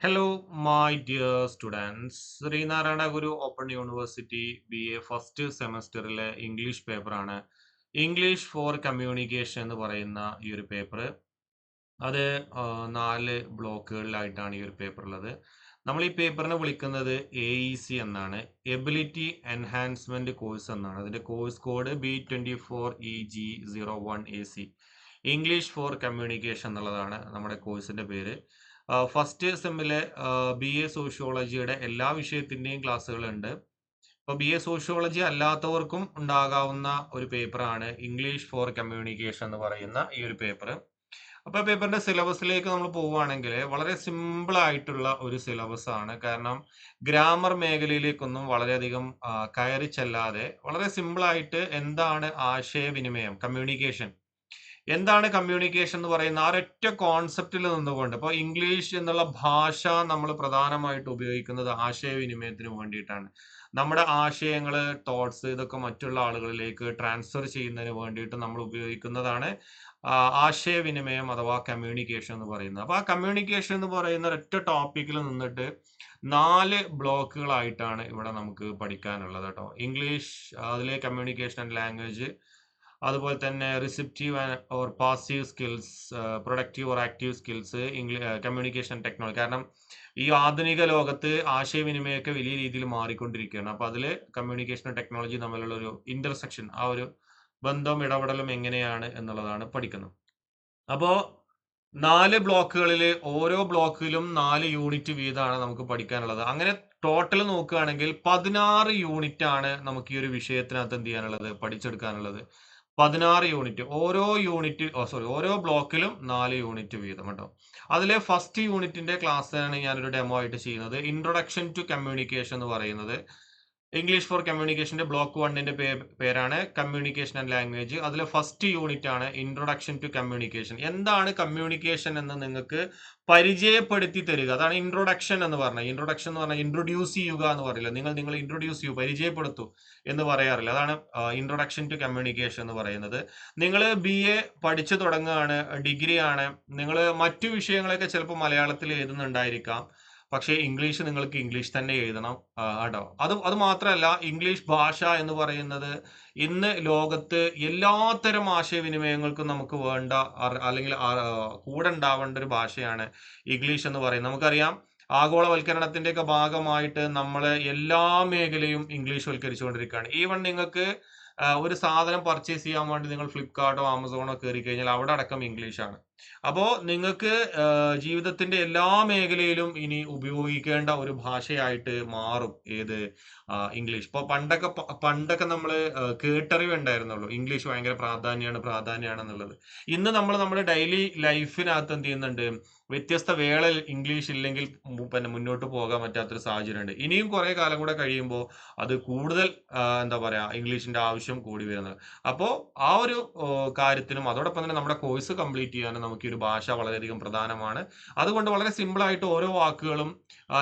Hello, my dear students Sreenarayana Guru open university B A first സെമസ്റ്ററിലെ English പേപ്പറാണ് English for communication എന്ന് പറയുന്ന ഈ ഒരു പേപ്പർ അത് നാല് ബ്ലോക്കുകളിലായിട്ടാണ് ഈ ഒരു പേപ്പർ ഉള്ളത്. നമ്മൾ ഈ പേപ്പറിനെ വിളിക്കുന്നത് എ ഇ സി എന്നാണ്. എബിലിറ്റി എൻഹാൻസ്മെന്റ് കോഴ്സ് എന്നാണ്. അതിന്റെ course code B twenty four E G zero one A C English for communication എന്നുള്ളതാണ് നമ്മുടെ കോഴ്സിന്റെ പേര്. ഫസ്റ്റ് സെമ്മിലെ ബി എ സോഷ്യോളജിയുടെ എല്ലാ വിഷയത്തിന്റെയും ക്ലാസ്സുകളുണ്ട്. അപ്പോൾ ബി എ സോഷ്യോളജി അല്ലാത്തവർക്കും ഉണ്ടാകാവുന്ന ഒരു പേപ്പറാണ് ഇംഗ്ലീഷ് ഫോർ കമ്മ്യൂണിക്കേഷൻ എന്ന് പറയുന്ന ഈ ഒരു പേപ്പർ അപ്പോൾ പേപ്പറിന്റെ സിലബസിലേക്ക് നമ്മൾ പോവുകയാണെങ്കിൽ വളരെ സിമ്പിൾ ആയിട്ടുള്ള ഒരു സിലബസ് ആണ്. കാരണം ഗ്രാമർ മേഖലയിലേക്കൊന്നും വളരെയധികം കയറി ചെല്ലാതെ വളരെ സിമ്പിൾ ആയിട്ട് എന്താണ് ആശയവിനിമയം കമ്മ്യൂണിക്കേഷൻ എന്താണ് കമ്മ്യൂണിക്കേഷൻ എന്ന് പറയുന്ന ആ ഒരൊറ്റ കോൺസെപ്റ്റിൽ നിന്നുകൊണ്ട്. ഇപ്പോൾ ഇംഗ്ലീഷ് എന്നുള്ള ഭാഷ നമ്മൾ പ്രധാനമായിട്ട് ഉപയോഗിക്കുന്നത് ആശയവിനിമയത്തിന് വേണ്ടിയിട്ടാണ്. നമ്മുടെ ആശയങ്ങൾ തോട്ട്സ് ഇതൊക്കെ മറ്റുള്ള ആളുകളിലേക്ക് ട്രാൻസ്ഫർ ചെയ്യുന്നതിന് വേണ്ടിയിട്ട് നമ്മൾ ഉപയോഗിക്കുന്നതാണ് ആശയവിനിമയം അഥവാ കമ്മ്യൂണിക്കേഷൻ എന്ന് പറയുന്നത്. അപ്പോൾ ആ കമ്മ്യൂണിക്കേഷൻ എന്ന് പറയുന്ന ഒറ്റ ടോപ്പിക്കിൽ നിന്നിട്ട് നാല് ബ്ലോക്കുകളായിട്ടാണ് ഇവിടെ നമുക്ക് പഠിക്കാനുള്ളത് കേട്ടോ. ഇംഗ്ലീഷ് അതിലെ കമ്മ്യൂണിക്കേഷൻ ആൻഡ് ലാംഗ്വേജ് അതുപോലെ തന്നെ receptive or passive skills productive or active skills English communication technology കാരണം ഈ ആധുനിക ലോകത്ത് ആശയവിനിമയമൊക്കെ വലിയ രീതിയിൽ മാറിക്കൊണ്ടിരിക്കുകയാണ്. അപ്പോൾ അതിൽ കമ്മ്യൂണിക്കേഷൻ ടെക്നോളജി തമ്മിലുള്ള ഒരു ഇന്റർസെക്ഷൻ ആ ഒരു ബന്ധവും ഇടപെടലും എങ്ങനെയാണ് എന്നുള്ളതാണ് പഠിക്കുന്നത്. അപ്പോൾ നാല് ബ്ലോക്കുകളിൽ ഓരോ ബ്ലോക്കിലും നാല് യൂണിറ്റ് വീതമാണ് നമുക്ക് പഠിക്കാനുള്ളത്. അങ്ങനെ ടോട്ടൽ നോക്കുകയാണെങ്കിൽ പതിനാറ് യൂണിറ്റ് ആണ് നമുക്ക് ഈ ഒരു വിഷയത്തിനകത്ത് എന്ത് ചെയ്യാനുള്ളത്? പഠിച്ചെടുക്കാനുള്ളത്. പതിനാറ് യൂണിറ്റ് ഓരോ യൂണിറ്റ് സോറി ഓരോ ബ്ലോക്കിലും നാല് യൂണിറ്റ് വീതം കേട്ടോ. അതിലെ ഫസ്റ്റ് യൂണിറ്റിന്റെ ക്ലാസ് ആണ് ഞാനൊരു ഡെമോ ആയിട്ട് ചെയ്യുന്നത്. ഇൻട്രൊഡക്ഷൻ ടു കമ്മ്യൂണിക്കേഷൻ എന്ന് പറയുന്നത്. ഇംഗ്ലീഷ് ഫോർ കമ്മ്യൂണിക്കേഷന്റെ ബ്ലോക്ക് വണ്ണിന്റെ പേരാണ് കമ്മ്യൂണിക്കേഷൻ ആൻഡ് ലാംഗ്വേജ് അതിലെ ഫസ്റ്റ് യൂണിറ്റ് ആണ് ഇൻട്രൊഡക്ഷൻ ടു കമ്മ്യൂണിക്കേഷൻ എന്താണ് കമ്മ്യൂണിക്കേഷൻ എന്ന് നിങ്ങൾക്ക് പരിചയപ്പെടുത്തി തരിക. അതാണ് ഇൻട്രൊഡക്ഷൻ എന്ന് പറഞ്ഞത്. ഇൻട്രൊഡക്ഷൻ എന്ന് പറഞ്ഞാൽ ഇൻട്രൊഡ്യൂസ് ചെയ്യുക എന്ന് പറയില്ല? നിങ്ങൾ നിങ്ങൾ ഇൻട്രൊഡ്യൂസ് ചെയ്യൂ പരിചയപ്പെടുത്തൂ എന്ന് പറയാറില്ല? അതാണ് ഇൻട്രൊഡക്ഷൻ ടു കമ്മ്യൂണിക്കേഷൻ എന്ന് പറയുന്നത്. നിങ്ങൾ ബി എ പഠിച്ചു തുടങ്ങുകയാണ് ഡിഗ്രിയാണ് നിങ്ങൾ മറ്റു വിഷയങ്ങളൊക്കെ ചിലപ്പോൾ മലയാളത്തിൽ എഴുതുന്നുണ്ടായിരിക്കാം. പക്ഷേ ഇംഗ്ലീഷ് നിങ്ങൾക്ക് ഇംഗ്ലീഷ് തന്നെ എഴുതണം കേട്ടോ അത് അത് മാത്രമല്ല ഇംഗ്ലീഷ് ഭാഷ എന്ന് പറയുന്നത് ഇന്ന് ലോകത്ത് എല്ലാത്തരം ആശയവിനിമയങ്ങൾക്കും നമുക്ക് വേണ്ട അല്ലെങ്കിൽ കൂടെ ഉണ്ടാവേണ്ട ഒരു ഭാഷയാണ് ഇംഗ്ലീഷ് എന്ന് പറയുന്നത്. നമുക്കറിയാം ആഗോളവൽക്കരണത്തിന്റെ ഒക്കെ ഭാഗമായിട്ട് നമ്മൾ എല്ലാ മേഖലയും ഇംഗ്ലീഷ് വൽക്കരിച്ചുകൊണ്ടിരിക്കുകയാണ്. ഈവൺ നിങ്ങൾക്ക് ഒരു സാധനം പർച്ചേസ് ചെയ്യാൻ വേണ്ടി നിങ്ങൾ ഫ്ലിപ്കാർട്ടോ ആമസോണോ കയറി കഴിഞ്ഞാൽ അവിടെ അടക്കം ഇംഗ്ലീഷാണ് അപ്പോൾ നിങ്ങൾക്ക് ജീവിതത്തിന്റെ എല്ലാ മേഖലയിലും ഇനി ഉപയോഗിക്കേണ്ട ഒരു ഭാഷയായിട്ട് മാറും ഏത് ഇംഗ്ലീഷ് ഇപ്പോൾ പണ്ടൊക്കെ പണ്ടൊക്കെ നമ്മൾ കേട്ടറിവ് ഉണ്ടായിരുന്നുള്ളൂ. ഇംഗ്ലീഷ് ഭയങ്കര പ്രാധാന്യമാണ് പ്രാധാന്യമാണെന്നുള്ളത് ഇന്ന് നമ്മൾ നമ്മുടെ ഡെയിലി ലൈഫിനകത്ത് എന്ത് ചെയ്യുന്നുണ്ട്? വ്യത്യസ്ത വേള ഇംഗ്ലീഷ് ഇല്ലെങ്കിൽ പിന്നെ മുന്നോട്ട് പോകാൻ പറ്റാത്തൊരു സാഹചര്യമുണ്ട്. ഇനിയും കുറേ കാലം കൂടെ കഴിയുമ്പോൾ അത് കൂടുതൽ എന്താ പറയാ ഇംഗ്ലീഷിന്റെ ആവശ്യം കൂടി വരുന്നത്. അപ്പോൾ ആ ഒരു കാര്യത്തിനും അതോടൊപ്പം തന്നെ നമ്മുടെ കോഴ്സ് കംപ്ലീറ്റ് ചെയ്യാനും നമുക്ക് ഈ ഒരു ഭാഷ വളരെയധികം പ്രധാനമാണ്. അതുകൊണ്ട് വളരെ സിമ്പിൾ ആയിട്ട് ഓരോ വാക്കുകളും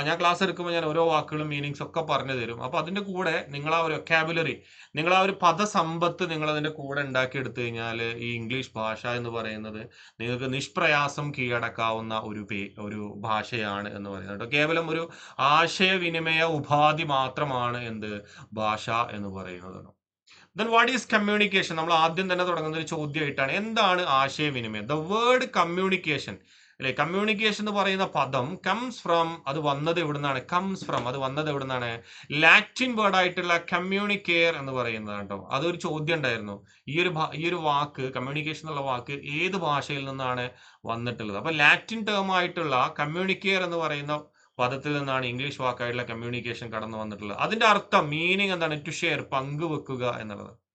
ഞാൻ ക്ലാസ് എടുക്കുമ്പോൾ ഞാൻ ഓരോ വാക്കുകളും മീനിങ്സ് ഒക്കെ പറഞ്ഞു തരും. അപ്പോൾ അതിന്റെ കൂടെ നിങ്ങൾ ആ ഒരു ഒക്കാബുലറി നിങ്ങൾ ആ ഒരു പദസമ്പത്ത് നിങ്ങൾ അതിന്റെ കൂടെ ഉണ്ടാക്കിയെടുത്തു കഴിഞ്ഞാൽ ഈ ഇംഗ്ലീഷ് ഭാഷ എന്ന് പറയുന്നത് നിങ്ങൾക്ക് നിഷ്പ്രയാസം കീഴടക്കാവുന്ന ഒരു ഒരു ഭാഷയാണ് എന്ന് പറയുന്നത് കേവലം ഒരു ആശയവിനിമയ ഉപാധി മാത്രമാണ് എന്ത്? ഭാഷ എന്ന് പറയുന്നത് ദെൻ വാട്ട് ഈസ് കമ്മ്യൂണിക്കേഷൻ നമ്മൾ ആദ്യം തന്നെ തുടങ്ങുന്ന ഒരു ചോദ്യമായിട്ടാണ്. എന്താണ് ആശയവിനിമയം? ദ വേർഡ് കമ്മ്യൂണിക്കേഷൻ അല്ലെ? കമ്മ്യൂണിക്കേഷൻ എന്ന് പറയുന്ന പദം കംസ് ഫ്രം അത് വന്നത് എവിടുന്നാണ്? കംസ് ഫ്രം അത് വന്നത് എവിടുന്നാണ്? ലാറ്റിൻ വേർഡ് ആയിട്ടുള്ള കമ്മ്യൂണിക്കെയർ എന്ന് പറയുന്നത് കേട്ടോ. അതൊരു ചോദ്യം ഉണ്ടായിരുന്നു. ഈ ഒരു ഈ ഒരു വാക്ക് കമ്മ്യൂണിക്കേഷൻ എന്നുള്ള വാക്ക് ഏത് ഭാഷയിൽ നിന്നാണ് വന്നിട്ടുള്ളത്? അപ്പൊ ലാറ്റിൻ ടേം ആയിട്ടുള്ള കമ്മ്യൂണിക്കെയർ എന്ന് പറയുന്ന പദത്തിൽ നിന്നാണ് ഇംഗ്ലീഷ് വാക്കായിട്ടുള്ള കമ്മ്യൂണിക്കേഷൻ കടന്നു വന്നിട്ടുള്ളത്. അതിന്റെ അർത്ഥം മീനിങ് എന്താണ്? ടു ഷെയർ പങ്കുവെക്കുക എന്നുള്ളത്.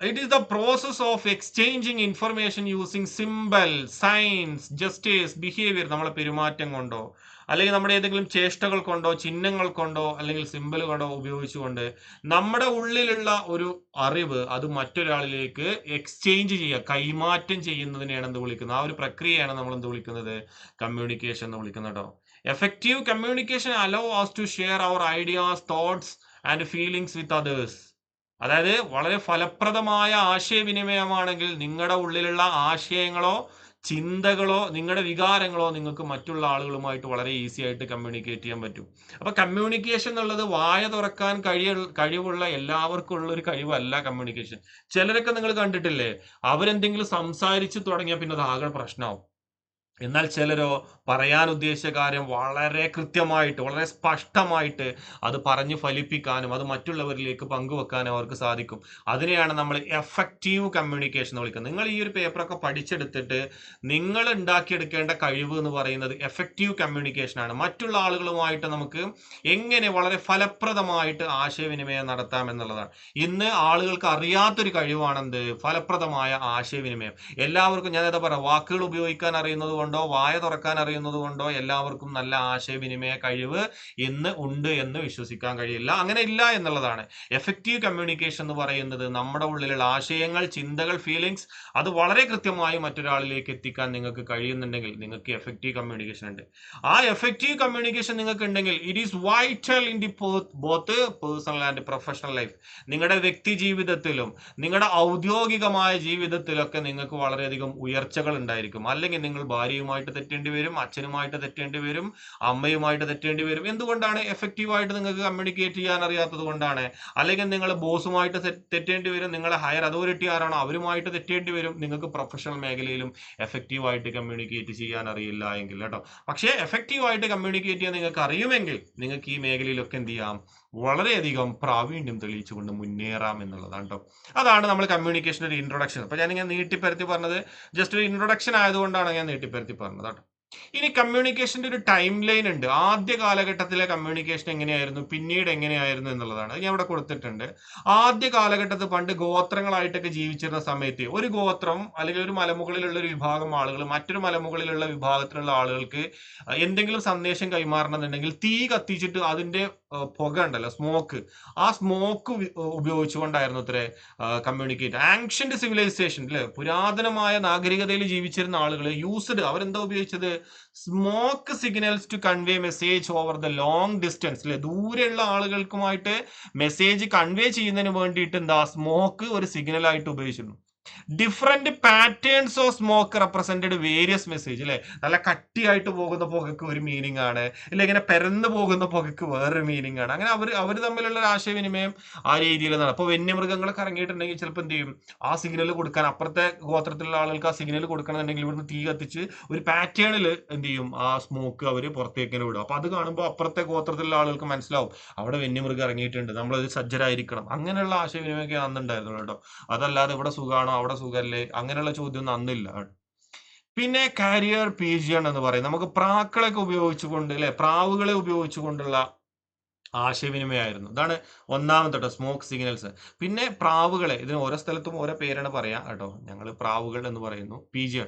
It is the process of exchanging information using symbol signs gestures behaviour നമ്മളെ പെരുമാറ്റം കൊണ്ടോ അല്ലെങ്കിൽ നമ്മുടെ ഏതെങ്കിലും ചേഷ്ടകൾ കൊണ്ടോ ചിഹ്നങ്ങൾ കൊണ്ടോ അല്ലെങ്കിൽ കൊണ്ടോ ഉപയോഗിച്ചുകൊണ്ട് നമ്മുടെ ഉള്ളിലുള്ള ഒരു അറിവ് അത് മറ്റൊരാളിലേക്ക് എക്സ്ചേഞ്ച് ചെയ്യുക കൈമാറ്റം ചെയ്യുന്നതിനെയാണ് എന്ത് വിളിക്കുന്നത്? ആ ഒരു പ്രക്രിയയാണ് നമ്മൾ എന്ത് വിളിക്കുന്നത്? കമ്മ്യൂണിക്കേഷൻ എന്ന് വിളിക്കുന്നത് കേട്ടോ. Effective communication allow us to share our ideas thoughts and feelings with others അതായത് വളരെ ഫലപ്രദമായ ആശയവിനിമയമാണെങ്കിൽ നിങ്ങളുടെ ഉള്ളിലുള്ള ആശയങ്ങളോ ചിന്തകളോ നിങ്ങളുടെ വികാരങ്ങളോ നിങ്ങൾക്ക് മറ്റുള്ള ആളുകളുമായിട്ട് വളരെ ഈസി ആയിട്ട് കമ്മ്യൂണിക്കേറ്റ് ചെയ്യാൻ പറ്റും. അപ്പൊ കമ്മ്യൂണിക്കേഷൻ എന്നുള്ളത് വായ തുറക്കാൻ കഴിയ കഴിവുള്ള എല്ലാവർക്കും ഉള്ള ഒരു കഴിവല്ല കമ്മ്യൂണിക്കേഷൻ ചിലരൊക്കെ നിങ്ങൾ കണ്ടിട്ടില്ലേ? അവരെന്തെങ്കിലും സംസാരിച്ചു തുടങ്ങിയാൽ പിന്നെ അത് ആകെ പ്രശ്നമാവും എന്നാൽ ചിലരോ പറയാൻ ഉദ്ദേശിച്ച കാര്യം വളരെ കൃത്യമായിട്ട് വളരെ സ്പഷ്ടമായിട്ട് അത് പറഞ്ഞ് ഫലിപ്പിക്കാനും അത് മറ്റുള്ളവരിലേക്ക് പങ്കുവെക്കാനും അവർക്ക് സാധിക്കും. അതിനെയാണ് നമ്മൾ എഫക്റ്റീവ് കമ്മ്യൂണിക്കേഷൻ എന്ന് വിളിക്കുന്നത്. നിങ്ങൾ ഈ ഒരു പേപ്പറൊക്കെ പഠിച്ചെടുത്തിട്ട് നിങ്ങൾ ഉണ്ടാക്കിയെടുക്കേണ്ട കഴിവ് എന്ന് പറയുന്നത് എഫക്റ്റീവ് കമ്മ്യൂണിക്കേഷനാണ് മറ്റുള്ള ആളുകളുമായിട്ട് നമുക്ക് എങ്ങനെ വളരെ ഫലപ്രദമായിട്ട് ആശയവിനിമയം നടത്താം എന്നുള്ളതാണ്. ഇന്ന് ആളുകൾക്ക് അറിയാത്തൊരു കഴിവാണെന്ത്? ഫലപ്രദമായ ആശയവിനിമയം. എല്ലാവർക്കും ഞാൻ എന്താ പറയാ വാക്കുകൾ ഉപയോഗിക്കാൻ അറിയുന്നത് കൊണ്ടോ വായ തുറക്കാൻ അറിയുന്നത് കൊണ്ടോ എല്ലാവർക്കും നല്ല ആശയവിനിമയ കഴിവ് ഇന്ന് ഉണ്ട് എന്ന് വിശ്വസിക്കാൻ കഴിയില്ല. അങ്ങനെ ഇല്ല എന്നുള്ളതാണ്. എഫക്റ്റീവ് കമ്മ്യൂണിക്കേഷൻ എന്ന് പറയുന്നത് നമ്മുടെ ഉള്ളിലുള്ള ആശയങ്ങൾ ചിന്തകൾ ഫീലിങ്സ് അത് വളരെ കൃത്യമായി മറ്റൊരാളിലേക്ക് എത്തിക്കാൻ നിങ്ങൾക്ക് കഴിയുന്നുണ്ടെങ്കിൽ നിങ്ങൾക്ക് എഫക്റ്റീവ് കമ്മ്യൂണിക്കേഷൻ ഉണ്ട്. ആ എഫക്റ്റീവ് കമ്മ്യൂണിക്കേഷൻ നിങ്ങൾക്ക് ഉണ്ടെങ്കിൽ it is vital in the both personal and professional life നിങ്ങളുടെ വ്യക്തി ജീവിതത്തിലും നിങ്ങളുടെ ഔദ്യോഗികമായ ജീവിതത്തിലൊക്കെ നിങ്ങൾക്ക് വളരെയധികം ഉയർച്ചകൾ ഉണ്ടായിരിക്കും. അല്ലെങ്കിൽ നിങ്ങൾ ഭാര്യയുമായിട്ട് തെറ്റേണ്ടി വരും അച്ഛനുമായിട്ട് തെറ്റേണ്ടി വരും അമ്മയുമായിട്ട് തെറ്റേണ്ടി വരും. എന്തുകൊണ്ടാണ് എഫക്റ്റീവായിട്ട് നിങ്ങൾക്ക് കമ്മ്യൂണിക്കേറ്റ് ചെയ്യാൻ അറിയാത്തത് കൊണ്ടാണ്? അല്ലെങ്കിൽ നിങ്ങൾ ബോസുമായിട്ട് തെറ്റേണ്ടി വരും നിങ്ങളെ ഹയർ അതോറിറ്റി ആരാണോ അവരുമായിട്ട് തെറ്റേണ്ടി വരും നിങ്ങൾക്ക് പ്രൊഫഷണൽ മേഖലയിലും എഫക്റ്റീവായിട്ട് കമ്മ്യൂണിക്കേറ്റ് ചെയ്യാൻ അറിയില്ല എങ്കിൽ കേട്ടോ. പക്ഷേ എഫക്റ്റീവായിട്ട് കമ്മ്യൂണിക്കേറ്റ് ചെയ്യാൻ നിങ്ങൾക്ക് അറിയുമെങ്കിൽ നിങ്ങൾക്ക് ഈ മേഖലയിലൊക്കെ എന്ത് ചെയ്യാം? വളരെയധികം പ്രാവീണ്യം തെളിയിച്ചുകൊണ്ട് മുന്നേറാം എന്നുള്ളതാണ് കേട്ടോ അതാണ് നമ്മൾ കമ്മ്യൂണിക്കേഷൻ ഒരു ഇൻട്രൊഡക്ഷൻ അപ്പൊ ഞാനിങ്ങനെ നീട്ടിപ്പരത്തി പറഞ്ഞത് ജസ്റ്റ് ഒരു ഇൻട്രൊഡക്ഷൻ ആയതുകൊണ്ടാണ് ഞാൻ നീട്ടിപ്പരത്തി പറഞ്ഞത് കേട്ടോ ഇനി കമ്മ്യൂണിക്കേഷന്റെ ഒരു ടൈം ലൈൻ ഉണ്ട്. ആദ്യ കാലഘട്ടത്തിലെ കമ്മ്യൂണിക്കേഷൻ എങ്ങനെയായിരുന്നു? പിന്നീട് എങ്ങനെയായിരുന്നു എന്നുള്ളതാണ്. ഞാൻ ഇവിടെ കൊടുത്തിട്ടുണ്ട്. ആദ്യ കാലഘട്ടത്തിൽ പണ്ട് ഗോത്രങ്ങളായിട്ടൊക്കെ ജീവിച്ചിരുന്ന സമയത്ത് ഒരു ഗോത്രം അല്ലെങ്കിൽ ഒരു മലമുകളിലുള്ള ഒരു വിഭാഗം ആളുകൾ മറ്റൊരു മലമുകളിലുള്ള വിഭാഗത്തിലുള്ള ആളുകൾക്ക് എന്തെങ്കിലും സന്ദേശം കൈമാറണമെന്നുണ്ടെങ്കിൽ തീ കത്തിച്ചിട്ട് അതിന്റെ പുക ഉണ്ടല്ലോ സ്മോക്ക് ആ സ്മോക്ക് ഉപയോഗിച്ചുകൊണ്ടായിരുന്നു അത്ര കമ്മ്യൂണിക്കേറ്റ് ആൻഷ്യന്റ് സിവിലൈസേഷൻ അല്ലെ പുരാതനമായ നാഗരികതയിൽ ജീവിച്ചിരുന്ന ആളുകൾ യൂസ്ഡ് അവരെന്താ ഉപയോഗിച്ചത്? Smoke signals to convey message over the long distance അല്ലെ ദൂരെയുള്ള ആളുകൾക്കുമായിട്ട് മെസ്സേജ് കൺവേ ചെയ്യുന്നതിന് വേണ്ടിയിട്ട് എന്താ സ്മോക്ക് ഒരു സിഗ്നൽ ആയിട്ട് ഉപയോഗിച്ചിരുന്നു. Different patterns of smoke represented various message അല്ലെ നല്ല കട്ടിയായിട്ട് പോകുന്ന പുകക്ക് ഒരു മീനിങ് ആണ്. ഇല്ല ഇങ്ങനെ പെരന്ന് പോകുന്ന പുകക്ക് വേറൊരു മീനിങ് ആണ്. അങ്ങനെ അവർ അവർ തമ്മിലുള്ള ഒരു ആശയവിനിമയം ആ രീതിയിൽ നടക്കും അപ്പൊ വന്യമൃഗങ്ങളൊക്കെ ഇറങ്ങിയിട്ടുണ്ടെങ്കിൽ ചിലപ്പോൾ എന്ത് ചെയ്യും? ആ സിഗ്നൽ കൊടുക്കാൻ അപ്പുറത്തെ ഗോത്രത്തിലുള്ള ആളുകൾക്ക് ആ സിഗ്നൽ കൊടുക്കണമെന്നുണ്ടെങ്കിൽ ഇവിടുന്ന് തീ കത്തിച്ച് ഒരു പാറ്റേണിൽ എന്ത് ചെയ്യും? ആ സ്മോക്ക് അവർ പുറത്തേക്ക് വിടും. അപ്പൊ അത് കാണുമ്പോൾ അപ്പുറത്തെ ഗോത്രത്തിലുള്ള ആളുകൾക്ക് മനസ്സിലാവും അവിടെ വന്യമൃഗം ഇറങ്ങിയിട്ടുണ്ട് നമ്മളത് സജ്ജരായിരിക്കണം. അങ്ങനെയുള്ള ആശയവിനിമയമൊക്കെ അന്നുണ്ടായിരുന്നു കേട്ടോ. അതല്ലാതെ ഇവിടെ സുഖാണോ അവിടെ സുഖല്ലേ? അങ്ങനെയുള്ള ചോദ്യം ഒന്നും അന്നില്ല. പിന്നെ കാരിയർ ആണ് എന്ന് പറയും നമുക്ക് പ്രാക്കളൊക്കെ ഉപയോഗിച്ചുകൊണ്ട് അല്ലെ? പ്രാവുകളെ ഉപയോഗിച്ചുകൊണ്ടുള്ള ആശയവിനിമയമായിരുന്നു. ഇതാണ് ഒന്നാമത്തെ സ്മോക്ക് സിഗ്നൽസ് പിന്നെ പ്രാവുകളെ ഇതിന് ഓരോ സ്ഥലത്തും ഓരോ പേരാണ് പറയാ കേട്ടോ. ഞങ്ങൾ പ്രാവുകൾ എന്ന് പറയുന്നു പി ജി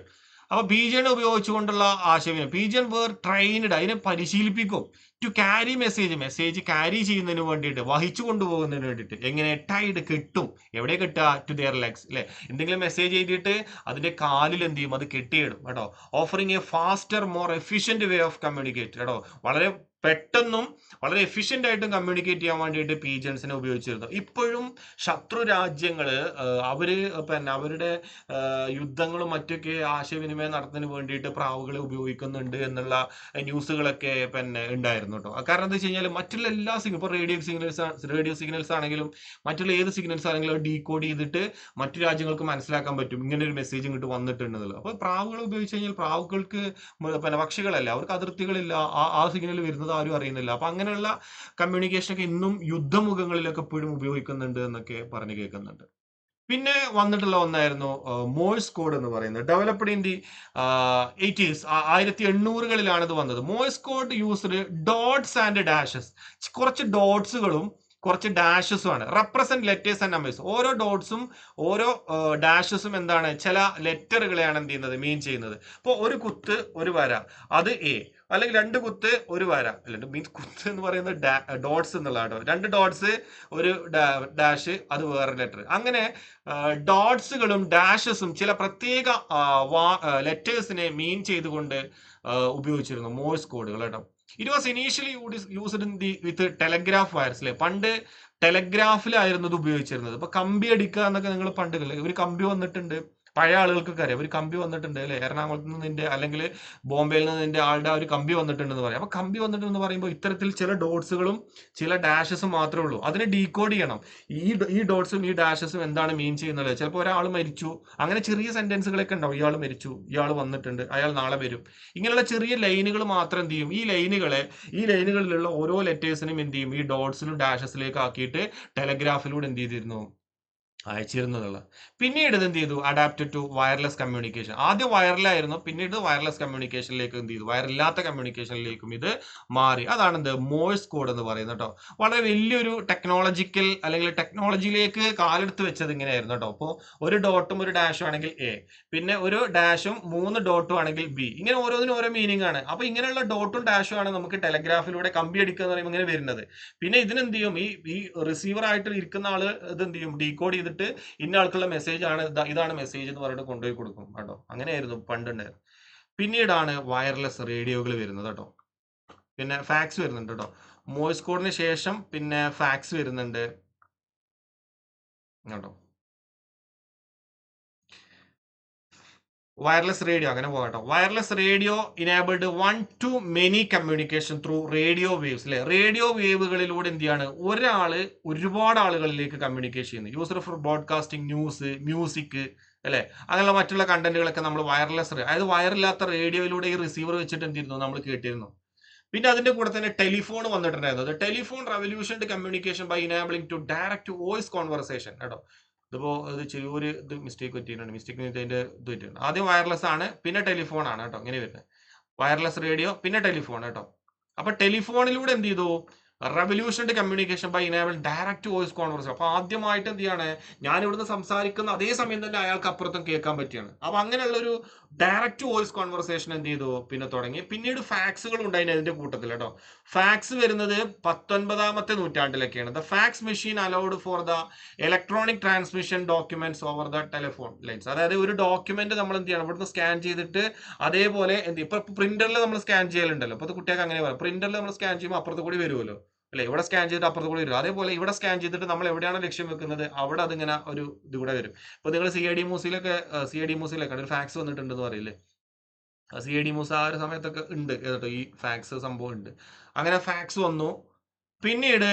അപ്പൊ പീജിയൺ ഉപയോഗിച്ചുകൊണ്ടുള്ള ആശയവിനിമയം. പി പീജിയൺ വേർ ട്രെയിൻഡ് അതിനെ പരിശീലിപ്പിക്കും. To carry message message carry ചെയ്യുന്നതിന് വേണ്ടിയിട്ട് വഹിച്ചു കൊണ്ടുപോകുന്നതിന് വേണ്ടിയിട്ട് എങ്ങനെ ടൈഡ് കിട്ടും? എവിടെ കിട്ടുക? ടു ദിയർ ലെഗ്സ് അല്ലെ എന്തെങ്കിലും മെസ്സേജ് ചെയ്തിട്ട് അതിന്റെ കാലിൽ എന്ത് ചെയ്യും? അത് കെട്ടിയിടും കേട്ടോ? Offering a faster more efficient way of communicate കേട്ടോ? വളരെ പെട്ടെന്നും വളരെ എഫിഷ്യന്റ് ആയിട്ടും കമ്മ്യൂണിക്കേറ്റ് ചെയ്യാൻ വേണ്ടിയിട്ട് പീജൻസിനെ ഉപയോഗിച്ചിരുന്നു. ഇപ്പോഴും ശത്രു രാജ്യങ്ങൾ അവർ പിന്നെ അവരുടെ യുദ്ധങ്ങളും മറ്റൊക്കെ ആശയവിനിമയം നടത്തുന്നതിന് വേണ്ടിയിട്ട് പ്രാവുകളെ ഉപയോഗിക്കുന്നുണ്ട് എന്നുള്ള ന്യൂസുകളൊക്കെ പിന്നെ ഉണ്ടായിരുന്നു. കേട്ടോ. കാരണം എന്താ വെച്ച് കഴിഞ്ഞാൽ മറ്റുള്ള എല്ലാ സിഗ്നൽ ഇപ്പോൾ റേഡിയോ സിഗ്നൽസ് റേഡിയോ സിഗ്നൽസ് ആണെങ്കിലും മറ്റുള്ള ഏത് സിഗ്നൽസ് ആണെങ്കിലും ഡീകോഡ് ചെയ്തിട്ട് മറ്റു രാജ്യങ്ങൾക്ക് മനസ്സിലാക്കാൻ പറ്റും. ഇങ്ങനെ ഒരു മെസ്സേജ് ഇങ്ങോട്ട് വന്നിട്ടുണ്ടെന്നുള്ളത്. അപ്പോൾ പ്രാവുകൾ ഉപയോഗിച്ച് കഴിഞ്ഞാൽ പ്രാവുകൾക്ക് പിന്നെ പക്ഷികളല്ല അവർക്ക് അതിർത്തികളില്ല. ആ ആ സിഗ്നൽ വരുന്നത് ആരും അറിയുന്നില്ല. അപ്പോൾ അങ്ങനെയുള്ള കമ്മ്യൂണിക്കേഷനൊക്കെ ഇന്നും യുദ്ധമുഖങ്ങളിലൊക്കെ ഇപ്പോഴും ഉപയോഗിക്കുന്നുണ്ട് എന്നൊക്കെ പറഞ്ഞു കേൾക്കുന്നുണ്ട്. പിന്നെ വന്നിട്ടുള്ള ഒന്നായിരുന്നു മോയ്സ് കോഡ് എന്ന് പറയുന്നത്. ഡെവലപ്ഡ് ഇൻ ദി എയ്റ്റീസ് ആയിരത്തി എണ്ണൂറുകളിലാണ് ഇത് വന്നത്. Morse code used dots and dashes കുറച്ച് ഡോട്ട്സുകളും കുറച്ച് ഡാഷസും ആണ്. റെപ്രസെന്റ് ലെറ്റേഴ്സ് ആൻഡ് നമ്പേഴ്സ് ഓരോ ഡോട്ട്സും ഓരോ ഡാഷസും എന്താണ്? ചില ലെറ്ററുകളെയാണ് എന്ത് ചെയ്യുന്നത്? മീൻ ചെയ്യുന്നത്. അപ്പോൾ ഒരു കുത്ത് ഒരു വര. അത് എ അല്ലെങ്കിൽ രണ്ട് കുത്ത് ഒരു വര. അല്ലെങ്കിൽ മീൻസ് കുത്ത് എന്ന് പറയുന്നത് ഡോട്ട്സ് എന്നുള്ളതാണ് രണ്ട് ഡോട്ട്സ് ഒരു ഡാഷ് അത് വേറെ ലെറ്റർ അങ്ങനെ ഡോട്ട്സുകളും ഡാഷസും ചില പ്രത്യേക ലെറ്റേഴ്സിനെ മീൻ ചെയ്തുകൊണ്ട് ഉപയോഗിച്ചിരുന്നു മോഴ്സ് കോഡുകൾ കേട്ടോ. It was initially used in the with telegraph wires അല്ലേ പണ്ട് ടെലഗ്രാഫിലായിരുന്നു ഇത് ഉപയോഗിച്ചിരുന്നത്. ഇപ്പൊ കമ്പി അടിക്കുക എന്നൊക്കെ നിങ്ങൾ പണ്ട് ഒരു കമ്പി വന്നിട്ടുണ്ട്. പഴയ ആളുകൾക്കൊക്കെ അറിയാം. ഒരു കമ്പി വന്നിട്ടുണ്ട് അല്ലെ? എറണാകുളത്ത് നിന്ന് നിന്റെ അല്ലെങ്കിൽ ബോംബെയിൽ നിന്ന് നിന്റെ ആളുടെ ഒരു കമ്പി വന്നിട്ടുണ്ടെന്ന് പറയാം. അപ്പൊ കമ്പി വന്നിട്ടുണ്ടെന്ന് പറയുമ്പോൾ ഇത്തരത്തിൽ ചില ഡോട്ട്സുകളും ചില ഡാഷസും മാത്രമേ ഉള്ളൂ. അതിനെ ഡീകോഡ് ചെയ്യണം. ഈ ഈ ഡോട്ട്സും ഈ ഡാഷസും എന്താണ് മീൻ ചെയ്യുന്നത്? ചിലപ്പോൾ ഒരാൾ മരിച്ചു. അങ്ങനെ ചെറിയ സെന്റൻസുകളൊക്കെ ഉണ്ടാവും. ഇയാൾ മരിച്ചു. ഇയാൾ വന്നിട്ടുണ്ട്. അയാൾ നാളെ വരും. ഇങ്ങനെയുള്ള ചെറിയ ലൈനുകൾ മാത്രം എന്ത് ചെയ്യും? ഈ ലൈനുകളെ ഈ ലൈനുകളിലുള്ള ഓരോ ലെറ്റേഴ്സിനും എന്ത് ചെയ്യും? ഈ ഡോട്ട്സിലും ഡാഷസിലേക്ക് ആക്കിയിട്ട് ടെലഗ്രാഫിലൂടെ എന്ത് ചെയ്തിരുന്നു? അയച്ചിരുന്നു എന്നുള്ളത് പിന്നീട് ഇത് എന്ത് ചെയ്തു? അഡാപ്റ്റഡ് ടു വയർലെസ് കമ്മ്യൂണിക്കേഷൻ ആദ്യം വയറിലായിരുന്നു പിന്നീട് വയർലെസ് കമ്മ്യൂണിക്കേഷനിലേക്ക് എന്ത് ചെയ്തു? വയറില്ലാത്ത കമ്മ്യൂണിക്കേഷനിലേക്കും ഇത് മാറി. അതാണ് എന്ത് മോഴ്സ് കോഡ് എന്ന് പറയുന്നത് കേട്ടോ. വളരെ വലിയൊരു ടെക്നോളജിക്കൽ അല്ലെങ്കിൽ ടെക്നോളജിയിലേക്ക് കാലെടുത്ത് വെച്ചത് ഇങ്ങനെയായിരുന്നു കേട്ടോ. അപ്പോൾ ഒരു ഡോട്ടും ഒരു ഡാഷും ആണെങ്കിൽ എ പിന്നെ ഒരു ഡാഷും മൂന്ന് ഡോട്ടും ആണെങ്കിൽ ബി ഇങ്ങനെ ഓരോന്നിനും ഓരോ മീനിങ് ആണ്. അപ്പൊ ഇങ്ങനെയുള്ള ഡോട്ടും ഡാഷും ആണ് നമുക്ക് ടെലഗ്രാഫിലൂടെ കമ്പി അടിക്കുക എന്ന് പറയുമ്പോൾ ഇങ്ങനെ വരുന്നത്. പിന്നെ ഇതിനെന്ത് ചെയ്യും? ഈ ഈ റിസീവർ ആയിട്ട് ഇരിക്കുന്ന ആൾ ഇത് എന്ത് ചെയ്യും? ഡീകോഡ് ചെയ്തിട്ട് ഇന്ന ആൾക്കുള്ള മെസ്സേജ് ആണ് ഇതാണ് മെസ്സേജ് എന്ന് പറഞ്ഞിട്ട് കൊണ്ടുപോയി കൊടുക്കും കേട്ടോ. അങ്ങനെയായിരുന്നു പണ്ടുണ്ടായിരുന്നു പിന്നീടാണ് വയർലെസ് റേഡിയോകൾ വരുന്നത് കേട്ടോ. പിന്നെ ഫാക്സ് വരുന്നുണ്ട് കേട്ടോ. മോയ്സ് കോഡിന് ശേഷം പിന്നെ ഫാക്സ് വരുന്നുണ്ട്. കേട്ടോ. വയർലെസ് റേഡിയോ അങ്ങനെ പോകട്ടോ. Wireless radio enabled one to many communication through radio waves അല്ലെ റേഡിയോ വേവുകളിലൂടെ എന്ത് ചെയ്യാണ്? ഒരാൾ ഒരുപാട് ആളുകളിലേക്ക് കമ്മ്യൂണിക്കേഷൻ ചെയ്യുന്നു. User for broadcasting news music അല്ലെ? അങ്ങനെയുള്ള മറ്റുള്ള കണ്ടന്റുകളൊക്കെ നമ്മൾ വയർലെസ് അതായത് വയറില്ലാത്ത റേഡിയോയിലൂടെ ഈ റിസീവർ വെച്ചിട്ട് എന്തിരുന്നു നമ്മൾ കേട്ടിരുന്നു. പിന്നെ അതിന്റെ കൂടെ തന്നെ ടെലിഫോൺ വന്നിട്ടുണ്ടായിരുന്നു. Telephone revolution communication by enabling to direct voice conversation കേട്ടോ. ഇതിപ്പോ ഇത് ചെറിയൊരു ഇത് മിസ്റ്റേക്ക് പറ്റിയിട്ടുണ്ട്. മിസ്റ്റേക്ക് അതിന്റെ ഇത് പറ്റിയിട്ടുണ്ട്. ആദ്യം വയർലെസ് ആണ് പിന്നെ ടെലിഫോൺ ആണ് കേട്ടോ. ഇങ്ങനെ വരുന്നത്. വയർലെസ് റേഡിയോ പിന്നെ ടെലിഫോൺ കേട്ടോ. അപ്പൊ ടെലിഫോണിലൂടെ എന്ത് ചെയ്തു? റെവല്യൂഷന്റെ communication by enable direct voice conversation അപ്പൊ ആദ്യമായിട്ട് എന്ത് ചെയ്യാണ്? ഞാൻ ഇവിടുന്ന് സംസാരിക്കുന്ന അതേ സമയം തന്നെ അയാൾക്ക് അപ്പുറത്തും കേൾക്കാൻ പറ്റിയാണ്. അപ്പൊ അങ്ങനെയുള്ള ഒരു ഡയറക്റ്റ് വോയിസ് കോൺവെർസേഷൻ എന്ത് ചെയ്തു? പിന്നെ തുടങ്ങി. പിന്നീട് ഫാക്സുകൾ ഉണ്ടായിന് അതിന്റെ കൂട്ടത്തിൽ കേട്ടോ. ഫാക്സ് വരുന്നത് പത്തൊൻപതാമത്തെ നൂറ്റാണ്ടിലൊക്കെയാണ്. The fax machine allowed for the electronic transmission documents over the telephone lines അതായത് ഒരു ഡോക്യുമെന്റ് നമ്മൾ എന്ത് ചെയ്യണം? ഇവിടുന്ന് സ്കാൻ ചെയ്തിട്ട് അതേപോലെ എന്ത് ഇപ്പൊ പ്രിന്ററിൽ നമ്മൾ സ്കാൻ ചെയ്യലുണ്ടല്ലോ. ഇപ്പൊ കുട്ടികൾക്ക് അങ്ങനെ പറയാം. പ്രിന്ററിൽ നമ്മൾ സ്കാൻ ചെയ്യുമ്പോൾ അപ്പുറത്ത് കൂടി വരുമല്ലോ. അല്ലെ? ഇവിടെ സ്കാൻ ചെയ്തിട്ട് അപ്പുറത്ത് കൂടി വരും. അതേപോലെ ഇവിടെ സ്കാൻ ചെയ്തിട്ട് നമ്മൾ എവിടെയാണ് ലക്ഷ്യം വെക്കുന്നത്? അവിടെ അതിങ്ങനെ ഒരു ഇത് കൂടെ വരും. ഇപ്പൊ നിങ്ങൾ സി ഐ ഡി മൂസിലൊക്കെ സി ഐ ഡി മൂസിലൊക്കെ ഒരു ഫാക്സ് വന്നിട്ടുണ്ടെന്ന് പറയില്ലേ? സി ഐ ഡി മൂസ ആ ഒരു സമയത്തൊക്കെ ഉണ്ട് കേട്ടോ. ഈ ഫാക്സ് സംഭവം ഉണ്ട്. അങ്ങനെ ഫാക്സ് വന്നു. പിന്നീട്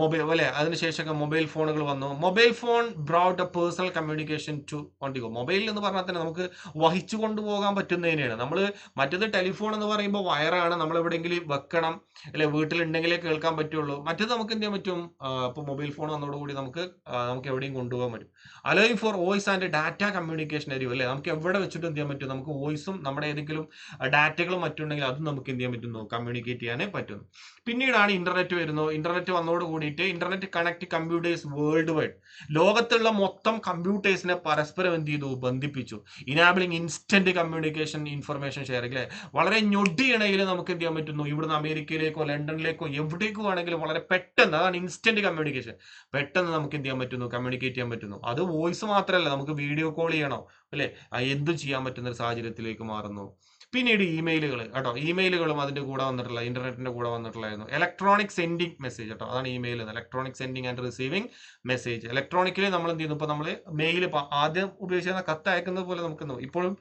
മൊബൈൽ അല്ലെ അതിനുശേഷമൊക്കെ മൊബൈൽ ഫോണുകൾ വന്നു. Mobile phone brought a personal communication to on the go mobile എന്ന് പറഞ്ഞാൽ തന്നെ നമുക്ക് വഹിച്ചു കൊണ്ടുപോകാൻ പറ്റുന്നതിനെയാണ്. നമ്മൾ മറ്റത് ടെലിഫോൺ എന്ന് പറയുമ്പോൾ വയറാണ്. നമ്മൾ എവിടെയെങ്കിലും വെക്കണം അല്ലെ വീട്ടിലുണ്ടെങ്കിലേ കേൾക്കാൻ പറ്റുള്ളൂ. മറ്റത് നമുക്ക് എന്ത് ചെയ്യാൻ പറ്റും? ഇപ്പോൾ മൊബൈൽ ഫോൺ വന്നതോടുകൂടി നമുക്ക് നമുക്ക് എവിടെയും കൊണ്ടുപോകാൻ പറ്റും. Allowing for voice and data communication ആയിരിക്കും അല്ലേ? നമുക്ക് എവിടെ വെച്ചിട്ട് എന്ത് ചെയ്യാൻ പറ്റും? നമുക്ക് വോയിസും നമ്മുടെ ഏതെങ്കിലും ഡാറ്റകളും മറ്റുണ്ടെങ്കിൽ അതും നമുക്ക് എന്ത് ചെയ്യാൻ പറ്റുന്നു കമ്മ്യൂണിക്കേറ്റ് ചെയ്യാനേ പറ്റുന്നു പിന്നീടാണ് ഇന്റർനെറ്റ് വരുന്നത്. ഇന്റർനെറ്റ് വന്നതോട് കൂടിയിട്ട് internet connect computers world wide ലോകത്തുള്ള മൊത്തം കമ്പ്യൂട്ടേഴ്സിനെ പരസ്പരം എന്ത് ചെയ്തു? ബന്ധിപ്പിച്ചു. Enabling instant communication information sharing അല്ലേ? വളരെ ഞൊടിയിണയിൽ നമുക്ക് എന്ത് ചെയ്യാൻ പറ്റുന്നു? ഇവിടുന്ന് അമേരിക്കയിലേക്കോ ലണ്ടനിലേക്കോ എവിടേക്കോ ആണെങ്കിലും വളരെ പെട്ടെന്ന് അതാണ് ഇൻസ്റ്റന്റ് കമ്മ്യൂണിക്കേഷൻ പെട്ടെന്ന് നമുക്ക് എന്ത് ചെയ്യാൻ പറ്റുന്നു? കമ്മ്യൂണിക്കേറ്റ് ചെയ്യാൻ പറ്റുന്നു. അത് വോയിസ് മാത്രമല്ല നമുക്ക് വീഡിയോ കോൾ ചെയ്യണോ? അല്ലെ? എന്തും ചെയ്യാൻ പറ്റുന്ന ഒരു സാഹചര്യത്തിലേക്ക് മാറുന്നു. പിന്നീട് ഇമെയിലുകൾ കേട്ടോ. ഇമെയിലുകളും അതിന്റെ കൂടെ വന്നിട്ടുള്ള ഇന്റർനെറ്റിന്റെ കൂടെ വന്നിട്ടുള്ളായിരുന്നു ഇലക്ട്രോണിക് സെൻഡിങ് മെസ്സേജ് കേട്ടോ. അതാണ് email electronic sending and receiving message electronically നമ്മൾ എന്ത് ചെയ്യുന്നു? ഇപ്പൊ നമ്മൾ മെയിൽ ആദ്യം ഉപയോഗിച്ചിരുന്ന കത്ത് അയക്കുന്നത് പോലെ നമുക്ക് ഇപ്പോഴും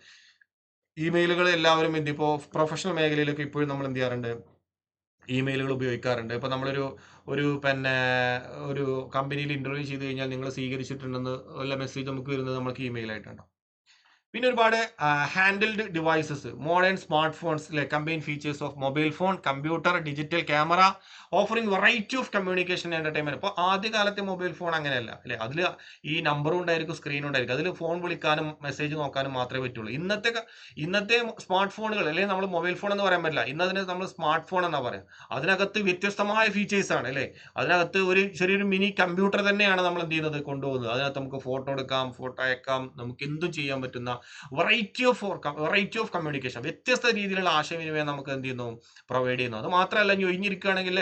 ഇമെയിലുകൾ എല്ലാവരും എന്ത് ഇപ്പോൾ പ്രൊഫഷണൽ മേഖലയിലൊക്കെ ഇപ്പോഴും നമ്മൾ എന്ത് ചെയ്യാറുണ്ട്? ഇമെയിലുകൾ ഉപയോഗിക്കാറുണ്ട്. ഇപ്പോൾ നമ്മളൊരു ഒരു പിന്നെ ഒരു കമ്പനിയിൽ ഇന്റർവ്യൂ ചെയ്ത് കഴിഞ്ഞാൽ നിങ്ങൾ സ്വീകരിച്ചിട്ടുണ്ടെന്ന് ഉള്ള മെസ്സേജ് നമുക്ക് വരുന്നത് നമ്മൾക്ക് ഇമെയിൽ ആയിട്ടുണ്ടോ പിന്നെ ഒരുപാട് handheld devices modern smart ഫോൺസിലെ combine features of mobile phone computer digital camera offering variety of communication entertainment ഇപ്പോൾ ആദ്യകാലത്തെ മൊബൈൽ ഫോൺ അങ്ങനെയല്ല. അല്ലെ? അതിൽ ഈ നമ്പറും ഉണ്ടായിരിക്കും സ്ക്രീനും ഉണ്ടായിരിക്കും. അതിൽ ഫോൺ വിളിക്കാനും മെസ്സേജ് നോക്കാനും മാത്രമേ പറ്റുള്ളൂ. ഇന്നത്തെ ഇന്നത്തെ സ്മാർട്ട് ഫോണുകൾ അല്ലെങ്കിൽ നമ്മൾ മൊബൈൽ ഫോൺ എന്ന് പറയാൻ പറ്റില്ല. ഇന്ന് അതിനെ നമ്മൾ സ്മാർട്ട് ഫോൺ എന്നാ പറയാം. അതിനകത്ത് വ്യത്യസ്തമായ ഫീച്ചേഴ്സ് ആണ് അല്ലേ? അതിനകത്ത് ഒരു ചെറിയൊരു മിനി കമ്പ്യൂട്ടർ തന്നെയാണ് നമ്മൾ എന്ത് ചെയ്യുന്നത്? കൊണ്ടുപോകുന്നത്. അതിനകത്ത് നമുക്ക് ഫോട്ടോ എടുക്കാം ഫോട്ടോ അയക്കാം. നമുക്ക് എന്തും ചെയ്യാൻ പറ്റുന്ന variety of variety of communication വ്യത്യസ്ത രീതിയിലുള്ള ആശയവിനിമയം നമുക്ക് എന്ത് ചെയ്യുന്നു? പ്രൊവൈഡ് ചെയ്യുന്നു. അത് മാത്രമല്ല ഇനി ഒഴിഞ്ഞിരിക്കുകയാണെങ്കിൽ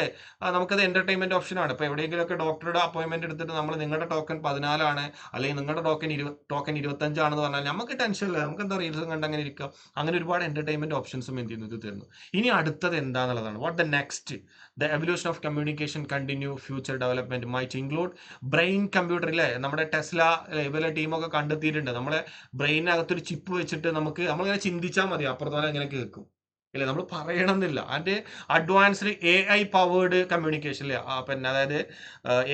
നമുക്കത് എന്റർടൈൻമെന്റ് ഓപ്ഷനാണ് ഇപ്പോൾ ഇപ്പൊ എവിടെയെങ്കിലുമൊക്കെ ഡോക്ടറുടെ അപ്പോയിൻമെന്റ് എടുത്തിട്ട് നമ്മൾ നിങ്ങളുടെ ടോക്കൺ പതിനാലാണ് അല്ലെങ്കിൽ നിങ്ങളുടെ ടോക്കൺ ഇരുപത് ടോക്കൺ ഇരുപത്തഞ്ചാണെന്ന് പറഞ്ഞാൽ നമുക്ക് ടെൻഷൻ ഇല്ല. നമുക്ക് എന്താ റീൽസും കണ്ട് അങ്ങനെ ഇരിക്കാം. അങ്ങനെ ഒരുപാട് എന്റർടൈൻമെന്റ് ഓപ്ഷൻസും എന്ത് ചെയ്യുന്നു? ഇത് തരുന്നു. ഇനി അടുത്തത് എന്താണെന്നുള്ളതാണ് what the next the evolution of communication continue future development might include brain computer ഇല്ലേ? നമ്മുടെ ടെസ്ല ഇവരെ ടീമൊക്കെ കണ്ടെത്തിയിട്ടുണ്ട്. നമ്മളെ ബ്രെയിനകത്തൊരു ചിപ്പ് വെച്ചിട്ട് നമുക്ക് നമ്മളിങ്ങനെ ചിന്തിച്ചാൽ മതി അപ്പുറത്തോലെ ഇങ്ങനെ കേൾക്കും. ഇല്ല? നമ്മൾ പറയണമെന്നില്ല അതിന്റെ advanced A I powered communication അല്ലേ പിന്നെ അതായത്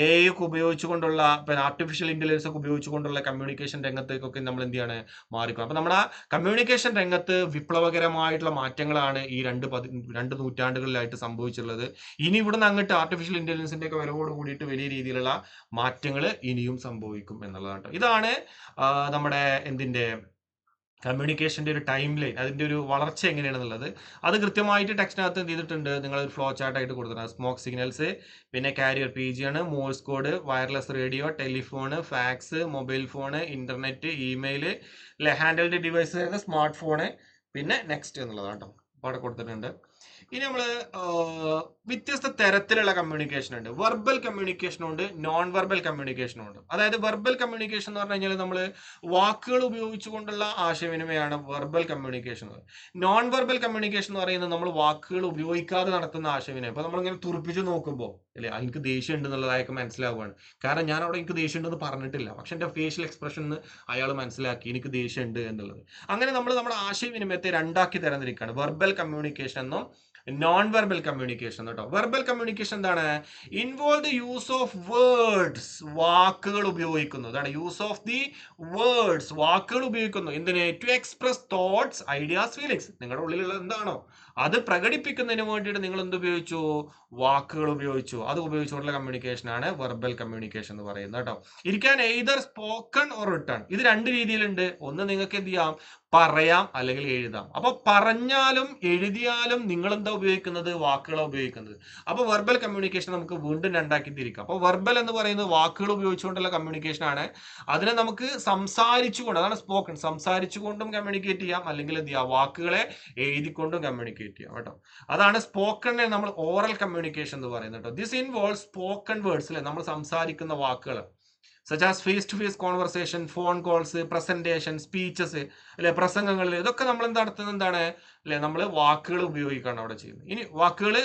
എ ഐ ഒക്കെ ഉപയോഗിച്ചുകൊണ്ടുള്ള പിന്നെ ആർട്ടിഫിഷ്യൽ ഇന്റലിജൻസ് ഒക്കെ ഉപയോഗിച്ചുകൊണ്ടുള്ള കമ്മ്യൂണിക്കേഷൻ രംഗത്തേക്കൊക്കെ നമ്മൾ എന്ത് ചെയ്യാണ്? മാറിക്കും അപ്പം നമ്മുടെ കമ്മ്യൂണിക്കേഷൻ രംഗത്ത് വിപ്ലവകരമായിട്ടുള്ള മാറ്റങ്ങളാണ് ഈ രണ്ട് പതി രണ്ട് നൂറ്റാണ്ടുകളിലായിട്ട് സംഭവിച്ചിട്ടുള്ളത്. ഇനി ഇവിടുന്ന് അങ്ങോട്ട് ആർട്ടിഫിഷ്യൽ ഇന്റലിജൻസിന്റെ ഒക്കെ വരവോട് കൂടിയിട്ട് വലിയ രീതിയിലുള്ള മാറ്റങ്ങൾ ഇനിയും സംഭവിക്കും എന്നുള്ളതാണ് ഇതാണ് നമ്മുടെ എന്തിന്റെ കമ്മ്യൂണിക്കേഷന്റെ ഒരു ടൈം ലൈൻ അതിന്റെ ഒരു വളർച്ച എങ്ങനെയാണെന്നുള്ളത്. അത് കൃത്യമായിട്ട് ടെക്സ്റ്റിനകത്ത് എന്ത് ചെയ്തിട്ടുണ്ട്? നിങ്ങൾ ഒരു ഫ്ലോ ചാർട്ട് ആയിട്ട് കൊടുത്തിട്ടുണ്ട്. സ്മോക്ക് സിഗ്നൽസ് പിന്നെ കാരിയർ പി ജി ആണ് Morse code wireless radio telephone fax mobile phone internet email handheld device smart phone പിന്നെ നെക്സ്റ്റ് എന്നുള്ളതാണ് കേട്ടോ അപ്പോൾ അവിടെ കൊടുത്തിട്ടുണ്ട്. ഇനി നമ്മൾ വ്യത്യസ്ത തരത്തിലുള്ള കമ്മ്യൂണിക്കേഷൻ ഉണ്ട്. വെർബൽ കമ്മ്യൂണിക്കേഷനും ഉണ്ട് നോൺ വെർബൽ കമ്മ്യൂണിക്കേഷനും ഉണ്ട്. അതായത് വെർബൽ കമ്മ്യൂണിക്കേഷൻ എന്ന് പറഞ്ഞു കഴിഞ്ഞാൽ നമ്മൾ വാക്കുകൾ ഉപയോഗിച്ചുകൊണ്ടുള്ള ആശയവിനിമയമാണ് verbal communication non verbal communication എന്ന് പറയുന്നത് നമ്മൾ വാക്കുകൾ ഉപയോഗിക്കാതെ നടത്തുന്ന ആശയവിനിമയം. ഇപ്പൊ നമ്മളിങ്ങനെ തുറപ്പിച്ച് നോക്കുമ്പോൾ അല്ലെ എനിക്ക് ദേഷ്യം ഉണ്ട് എന്നുള്ളതായൊക്കെ മനസ്സിലാവുകയാണ്. കാരണം ഞാൻ അവിടെ എനിക്ക് ദേഷ്യം ഉണ്ടെന്ന് പറഞ്ഞിട്ടില്ല. പക്ഷെ എന്റെ ഫേഷ്യൽ എക്സ്പ്രഷൻ അയാൾ മനസ്സിലാക്കി എനിക്ക് ദേഷ്യം ഉണ്ട് എന്നുള്ളത്. അങ്ങനെ നമ്മൾ നമ്മുടെ ആശയവിനിമയത്തെ രണ്ടാക്കി തരംതിരിക്കുകയാണ്. വെർബൽ കമ്മ്യൂണിക്കേഷൻ എന്നും നോൺ വെർബൽ കമ്മ്യൂണിക്കേഷൻ കേട്ടോ. വെർബൽ കമ്മ്യൂണിക്കേഷൻ എന്താണ്? Involve the use of words വാക്കുകൾ ഉപയോഗിക്കുന്നു. അതാണ് യൂസ് ഓഫ് ദി വേർഡ്സ് വാക്കുകൾ ഉപയോഗിക്കുന്നു. എന്തിന്? To express thoughts ideas feelings നിങ്ങളുടെ ഉള്ളിലുള്ള എന്താണോ? അത് പ്രകടിപ്പിക്കുന്നതിന് വേണ്ടിയിട്ട് നിങ്ങൾ എന്ത് ഉപയോഗിച്ചു? വാക്കുകൾ ഉപയോഗിച്ചു. അത് ഉപയോഗിച്ചുകൊണ്ടുള്ള കമ്മ്യൂണിക്കേഷൻ ആണ് വെർബൽ കമ്മ്യൂണിക്കേഷൻ എന്ന് പറയുന്നത് കേട്ടോ. ഇരിക്കാൻ എയ്തർ സ്പോക്കൺ ഓർ റിട്ടേൺ ഇത് രണ്ട് രീതിയിലുണ്ട്. ഒന്ന് നിങ്ങൾക്ക് എന്ത് ചെയ്യാം? പറയാം അല്ലെങ്കിൽ എഴുതാം. അപ്പൊ പറഞ്ഞാലും എഴുതിയാലും നിങ്ങൾ എന്താ ഉപയോഗിക്കുന്നത്? വാക്കുകളാണ് ഉപയോഗിക്കുന്നത്. അപ്പൊ വെർബൽ കമ്മ്യൂണിക്കേഷൻ നമുക്ക് വീണ്ടും രണ്ടാക്കി തിരിക്കാം. അപ്പൊ വെർബൽ എന്ന് പറയുന്നത് വാക്കുകൾ ഉപയോഗിച്ചുകൊണ്ടുള്ള കമ്മ്യൂണിക്കേഷൻ ആണ്. അതിനെ നമുക്ക് സംസാരിച്ചുകൊണ്ട് അതാണ് സ്പോക്കൺ സംസാരിച്ചുകൊണ്ടും കമ്മ്യൂണിക്കേറ്റ് ചെയ്യാം. അല്ലെങ്കിൽ എന്ത് ചെയ്യാം? വാക്കുകളെ എഴുതിക്കൊണ്ടും കമ്മ്യൂണിക്കേറ്റ് ചെയ്യാം കേട്ടോ. അതാണ് സ്പോക്കണിനെ നമ്മൾ ഓറൽ കമ്മ്യൂണിക്കേഷൻ എന്ന് പറയുന്നത് കേട്ടോ. ദിസ് ഇൻവോൾവ് സ്പോക്കൺ വേർഡ്സ് അല്ലെ നമ്മൾ സംസാരിക്കുന്ന വാക്കുകൾ such as face to face conversation phone calls presentation speeches അല്ലെ പ്രസംഗങ്ങളിൽ ഇതൊക്കെ നമ്മൾ എന്താ നടത്തുന്നത്? എന്താണ്? അല്ലെ നമ്മൾ വാക്കുകൾ ഉപയോഗിക്കുകയാണ് അവിടെ ചെയ്യുന്നത്. ഇനി വാക്കുകൾ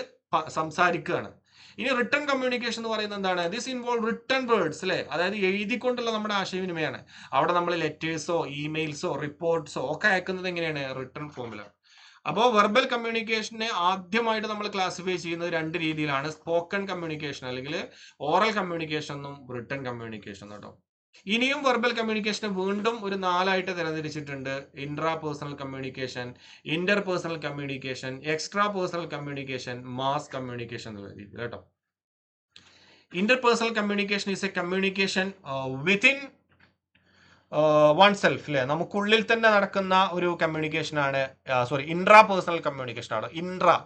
സംസാരിക്കുകയാണ്. ഇനി റിട്ടേൺ കമ്മ്യൂണിക്കേഷൻ എന്ന് പറയുന്നത് എന്താണ്? ദിസ് ഇൻവോൾവ് റിട്ടേൺ വേർഡ്സ് അല്ലെ? അതായത് എഴുതിക്കൊണ്ടുള്ള നമ്മുടെ ആശയവിനിമയമാണ്. അവിടെ നമ്മൾ ലെറ്റേഴ്സോ ഇമെയിൽസോ റിപ്പോർട്ട്സോ ഒക്കെ അയക്കുന്നത് എങ്ങനെയാണ്? റിട്ടേൺ ഫോമിലാണ് അപ്പോൾ വെർബൽ കമ്മ്യൂണിക്കേഷനെ ആദ്യമായിട്ട് നമ്മൾ ക്ലാസിഫൈ ചെയ്യുന്നത് രണ്ട് രീതിയിലാണ്. സ്പോക്കൺ കമ്മ്യൂണിക്കേഷൻ അല്ലെങ്കിൽ ഓറൽ കമ്മ്യൂണിക്കേഷൻ എന്നും റിട്ടേൺ കമ്മ്യൂണിക്കേഷൻ കേട്ടോ ഇനിയും വെർബൽ കമ്മ്യൂണിക്കേഷനെ വീണ്ടും ഒരു നാലായിട്ട് തരംതിരിച്ചിട്ടുണ്ട് intra personal communication inter personal communication extra personal communication mass communication എന്നുള്ള കേട്ടോ inter personal communication is a communication within one self അല്ലെ നമുക്കുള്ളിൽ തന്നെ നടക്കുന്ന ഒരു കമ്മ്യൂണിക്കേഷൻ ആണ് സോറി ഇൻട്രാ പേഴ്സണൽ കമ്മ്യൂണിക്കേഷൻ ആണ്. ഇൻട്രാ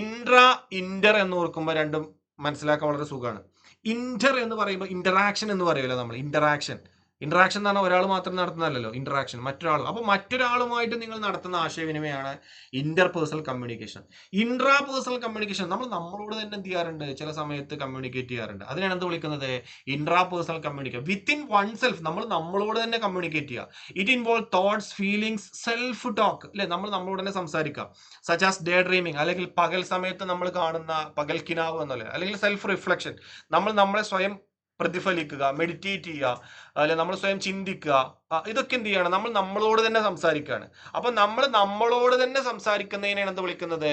ഇൻട്രാ ഇന്റർ എന്ന് ഓർക്കുമ്പോൾ രണ്ടും മനസ്സിലാക്കാൻ വളരെ സുഖമാണ്. ഇന്റർ എന്ന് പറയുമ്പോൾ ഇന്ററാക്ഷൻ എന്ന് പറയുമല്ലോ നമ്മൾ ഇന്ററാക്ഷൻ ഇന്ററാക്ഷൻ എന്ന് പറഞ്ഞാൽ ഒരാൾ മാത്രം നടത്തുന്നതല്ലോ ഇന്ററാക്ഷൻ മറ്റൊരാൾ. അപ്പോൾ മറ്റൊരാളുമായിട്ട് നിങ്ങൾ നടത്തുന്ന ആശയവിനിമയമാണ് inter personal communication intra personal communication നമ്മൾ നമ്മളോട് തന്നെ എന്ത് ചെയ്യാറുണ്ട്? ചില സമയത്ത് കമ്മ്യൂണിക്കേറ്റ് ചെയ്യാറുണ്ട്. അതിനാണ് എന്ത് വിളിക്കുന്നത്? Intra personal communication within one self നമ്മൾ നമ്മളോട് തന്നെ കമ്മ്യൂണിക്കേറ്റ് ചെയ്യുക it involve thoughts feelings self talk അല്ലെ നമ്മൾ നമ്മളോട് തന്നെ സംസാരിക്കുക സച്ച് ആസ് ഡേ ഡ്രീമിങ് അല്ലെങ്കിൽ പകൽ സമയത്ത് നമ്മൾ കാണുന്ന പകൽ കിനാവ് എന്നല്ലേ? അല്ലെങ്കിൽ സെൽഫ് റിഫ്ലക്ഷൻ നമ്മൾ നമ്മളെ സ്വയം പ്രതിഫലിക്കുക മെഡിറ്റേറ്റ് ചെയ്യുക അല്ലെ നമ്മൾ സ്വയം ചിന്തിക്കുക ഇതൊക്കെ എന്ത് ചെയ്യണം? നമ്മൾ നമ്മളോട് തന്നെ സംസാരിക്കുകയാണ്. അപ്പൊ നമ്മൾ നമ്മളോട് തന്നെ സംസാരിക്കുന്നതിനാണ് എന്ത് വിളിക്കുന്നത്?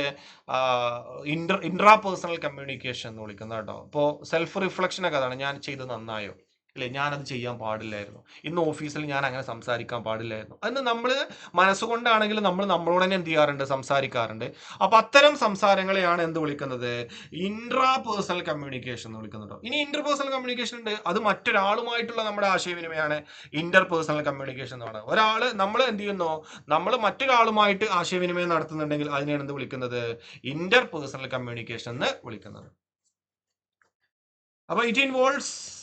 ഇന്റർ ഇൻട്രാ പേഴ്സണൽ കമ്മ്യൂണിക്കേഷൻ എന്ന് വിളിക്കുന്നത് കേട്ടോ. അപ്പോൾ സെൽഫ് റിഫ്ലക്ഷൻ ഒക്കെ അതാണ് ഞാൻ ചെയ്ത് നന്നായോ? അല്ലെ ഞാനത് ചെയ്യാൻ പാടില്ലായിരുന്നു. ഇന്ന് ഓഫീസിൽ ഞാൻ അങ്ങനെ സംസാരിക്കാൻ പാടില്ലായിരുന്നു. അന്ന് നമ്മൾ മനസ്സുകൊണ്ടാണെങ്കിൽ നമ്മൾ നമ്മളോട് തന്നെ എന്ത് ചെയ്യാറുണ്ട്? സംസാരിക്കാറുണ്ട്. അപ്പം അത്തരം സംസാരങ്ങളെയാണ് എന്ത് വിളിക്കുന്നത്? ഇൻട്രാ പേഴ്സണൽ കമ്മ്യൂണിക്കേഷൻ എന്ന് വിളിക്കുന്നുണ്ടോ ഇനി ഇന്റർ പേഴ്സണൽ കമ്മ്യൂണിക്കേഷൻ ഉണ്ട്. അത് മറ്റൊരാളുമായിട്ടുള്ള നമ്മുടെ ആശയവിനിമയമാണ്. ഇന്റർ പേഴ്സണൽ കമ്മ്യൂണിക്കേഷൻ എന്ന് പറയുന്നത്. ഒരാൾ നമ്മൾ എന്ത് ചെയ്യുന്നു? നമ്മൾ മറ്റൊരാളുമായിട്ട് ആശയവിനിമയം നടത്തുന്നുണ്ടെങ്കിൽ അതിനെയാണ് എന്ത് വിളിക്കുന്നത്? ഇന്റർ പേഴ്സണൽ കമ്മ്യൂണിക്കേഷൻ എന്ന് വിളിക്കുന്നത്. അപ്പോൾ it involves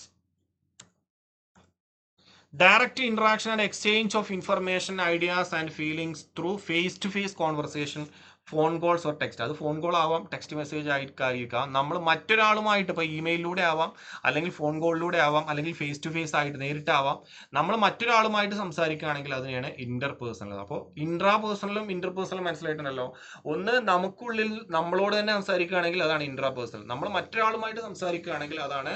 direct interaction and exchange of information ideas and feelings through face to face conversation phone calls or text അത് ഫോൺ കോൾ ആവാം ടെക്സ്റ്റ് മെസ്സേജ് ആയിരിക്കാം. നമ്മൾ മറ്റൊരാളുമായിട്ട് ഇപ്പോൾ ഇമെയിലിലൂടെ ആവാം അല്ലെങ്കിൽ ഫോൺ കോളിലൂടെ ആവാം അല്ലെങ്കിൽ ഫേസ് ടു ഫേസ് ആയിട്ട് നേരിട്ടാവാം. നമ്മൾ മറ്റൊരാളുമായിട്ട് സംസാരിക്കുകയാണെങ്കിൽ അതിനെയാണ് ഇന്റർ പേഴ്സണൽ അപ്പോൾ ഇൻട്രാ പേഴ്സണലും ഇന്റർ പേഴ്സണലും മനസ്സിലായിട്ടുണ്ടല്ലോ. ഒന്ന് നമുക്കുള്ളിൽ നമ്മളോട് തന്നെ സംസാരിക്കുകയാണെങ്കിൽ അതാണ് ഇൻട്രാ പേഴ്സണൽ നമ്മൾ മറ്റൊരാളുമായിട്ട് സംസാരിക്കുകയാണെങ്കിൽ അതാണ്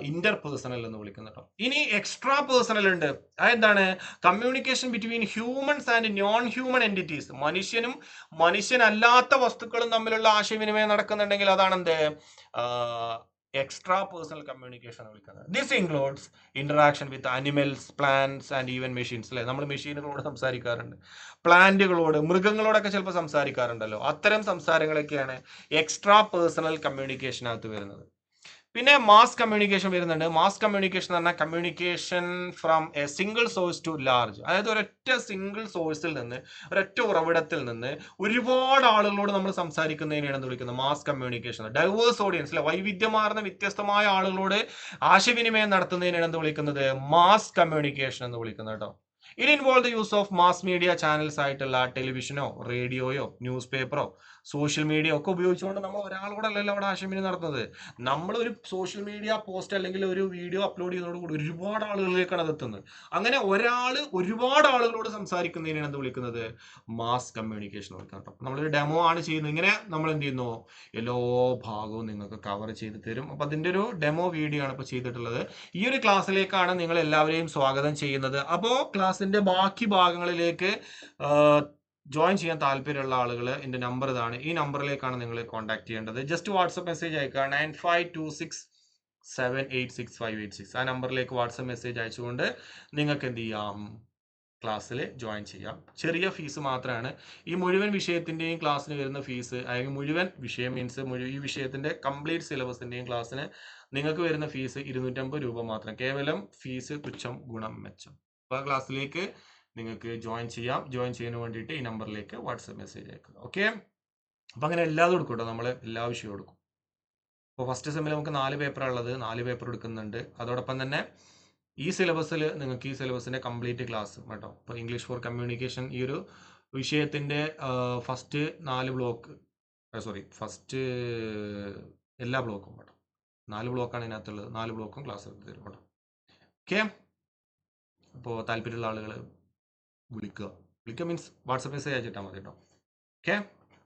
ഇന്റർ പേഴ്സണൽ എന്ന് വിളിക്കുന്നത് കേട്ടോ. ഇനി എക്സ്ട്രാ പേഴ്സണൽ ഉണ്ട്. അതെന്താണ്? Communication between humans and non human entities മനുഷ്യനും മനുഷ്യനല്ലാത്ത വസ്തുക്കളും തമ്മിലുള്ള ആശയവിനിമയം നടക്കുന്നുണ്ടെങ്കിൽ അതാണ് എന്ത് എക്സ്ട്രാ പേഴ്സണൽ കമ്മ്യൂണിക്കേഷൻ എന്ന് വിളിക്കുന്നത്. This includes interaction with animals plants and even machines അല്ലെ നമ്മൾ മെഷീനുകളോട് സംസാരിക്കാറുണ്ട്. പ്ലാന്റുകളോട് മൃഗങ്ങളോടൊക്കെ ചിലപ്പോൾ സംസാരിക്കാറുണ്ടല്ലോ. അത്തരം സംസാരങ്ങളൊക്കെയാണ് എക്സ്ട്രാ പേഴ്സണൽ കമ്മ്യൂണിക്കേഷനകത്ത് വരുന്നത്. പിന്നെ മാസ് കമ്മ്യൂണിക്കേഷൻ വരുന്നുണ്ട്. മാസ് കമ്മ്യൂണിക്കേഷൻ എന്ന് പറഞ്ഞാൽ communication from a single source to large അതായത് ഒരൊറ്റ സിംഗിൾ സോഴ്സിൽ നിന്ന് ഒരൊറ്റ ഉറവിടത്തിൽ നിന്ന് ഒരുപാട് ആളുകളോട് നമ്മൾ സംസാരിക്കുന്നതിനെയാണ് എന്ന് വിളിക്കുന്നത് മാസ് കമ്മ്യൂണിക്കേഷൻ ഡൈവേഴ്സ് ഓഡിയൻസ് അല്ലെ വൈവിധ്യമാർന്ന വ്യത്യസ്തമായ ആളുകളോട് ആശയവിനിമയം നടത്തുന്നതിനെയാണ് എന്ത് വിളിക്കുന്നത്? മാസ് കമ്മ്യൂണിക്കേഷൻ എന്ന് വിളിക്കുന്നത് കേട്ടോ it involve the use of mass media channels ആയിട്ടുള്ള ടെലിവിഷനോ റേഡിയോയോ ന്യൂസ് പേപ്പറോ സോഷ്യൽ മീഡിയ ഒക്കെ ഉപയോഗിച്ചുകൊണ്ട് നമ്മൾ ഒരാളോടല്ലല്ലോ അവിടെ ആശയവിനിമയം നടത്തുന്നത്. നമ്മൾ ഒരു സോഷ്യൽ മീഡിയ പോസ്റ്റ് അല്ലെങ്കിൽ ഒരു വീഡിയോ അപ്ലോഡ് ചെയ്യുന്നതോടുകൂടി ഒരുപാട് ആളുകളിലേക്കാണ് അത് എത്തുന്നത്. അങ്ങനെ ഒരാൾ ഒരുപാട് ആളുകളോട് സംസാരിക്കുന്നതിനാണ് എന്ത് വിളിക്കുന്നത്? മാസ് കമ്മ്യൂണിക്കേഷൻ വിളിക്കുന്നത്. നമ്മളൊരു ഡെമോ ആണ് ചെയ്യുന്നത്. ഇങ്ങനെ നമ്മൾ എന്ത് ചെയ്യുന്നു? എല്ലാ ഭാഗവും നിങ്ങൾക്ക് കവർ ചെയ്ത് തരും. അപ്പം അതിന്റെ ഒരു ഡെമോ വീഡിയോ ആണ് ഇപ്പോൾ ചെയ്തിട്ടുള്ളത്. ഈ ഒരു ക്ലാസ്സിലേക്കാണ് നിങ്ങൾ എല്ലാവരെയും സ്വാഗതം ചെയ്യുന്നത്. അപ്പോൾ ക്ലാസ്സിന്റെ ബാക്കി ഭാഗങ്ങളിലേക്ക് ജോയിൻ ചെയ്യാൻ താല്പര്യമുള്ള ആളുകൾ എന്റെ നമ്പർ ഇതാണ്. ഈ നമ്പറിലേക്കാണ് നിങ്ങൾ കോൺടാക്ട് ചെയ്യേണ്ടത്. ജസ്റ്റ് വാട്സപ്പ് മെസ്സേജ് അയക്കുക. Nine five two six seven eight six five eight six ആ നമ്പറിലേക്ക് വാട്സപ്പ് മെസ്സേജ് അയച്ചുകൊണ്ട് നിങ്ങൾക്ക് എന്ത് ചെയ്യാം? ക്ലാസ്സിൽ ജോയിൻ ചെയ്യാം. ചെറിയ ഫീസ് മാത്രമാണ് ഈ മുഴുവൻ വിഷയത്തിന്റെയും ക്ലാസ്സിന് വരുന്ന ഫീസ് അല്ലെങ്കിൽ മുഴുവൻ വിഷയം മീൻസ് ഈ വിഷയത്തിന്റെ കംപ്ലീറ്റ് സിലബസിന്റെയും ക്ലാസ്സിന് നിങ്ങൾക്ക് വരുന്ന ഫീസ് ഇരുന്നൂറ്റമ്പത് രൂപ മാത്രം. കേവലം ഫീസ് തുച്ഛം ഗുണം മെച്ചം. അപ്പോൾ ക്ലാസ്സിലേക്ക് നിങ്ങൾക്ക് ജോയിൻ ചെയ്യാം. ജോയിൻ ചെയ്യുന്ന വേണ്ടിയിട്ട് ഈ നമ്പറിലേക്ക് വാട്സപ്പ് മെസ്സേജ് അയക്കുക. ഓക്കെ അപ്പം അങ്ങനെ എല്ലാതും എടുക്കും കേട്ടോ നമ്മൾ എല്ലാ വിഷയവും എടുക്കും. അപ്പോൾ ഫസ്റ്റ് സെമ്മിൽ നമുക്ക് നാല് പേപ്പറാണ് ഉള്ളത്. നാല് പേപ്പർ എടുക്കുന്നുണ്ട്. അതോടൊപ്പം തന്നെ ഈ സിലബസിൽ നിങ്ങൾക്ക് ഈ സിലബസിന്റെ കംപ്ലീറ്റ് ക്ലാസ് കേട്ടോ. ഇപ്പോൾ ഇംഗ്ലീഷ് ഫോർ കമ്മ്യൂണിക്കേഷൻ ഈ ഒരു വിഷയത്തിന്റെ ഫസ്റ്റ് നാല് ബ്ലോക്ക് സോറി ഫസ്റ്റ് എല്ലാ ബ്ലോക്കും കേട്ടോ. നാല് ബ്ലോക്കാണ് ഇതിനകത്തുള്ളത് നാല് ബ്ലോക്കും ക്ലാസ് എടുത്ത് തരും കേട്ടോ. ഓക്കെ അപ്പോൾ താല്പര്യമുള്ള ആളുകൾ വിളിക്കുക. വിളിക്കുക മീൻസ് വാട്സപ്പ് മെസ്സേജ് അയച്ചിട്ടാൽ മതി കേട്ടോ. ഓക്കെ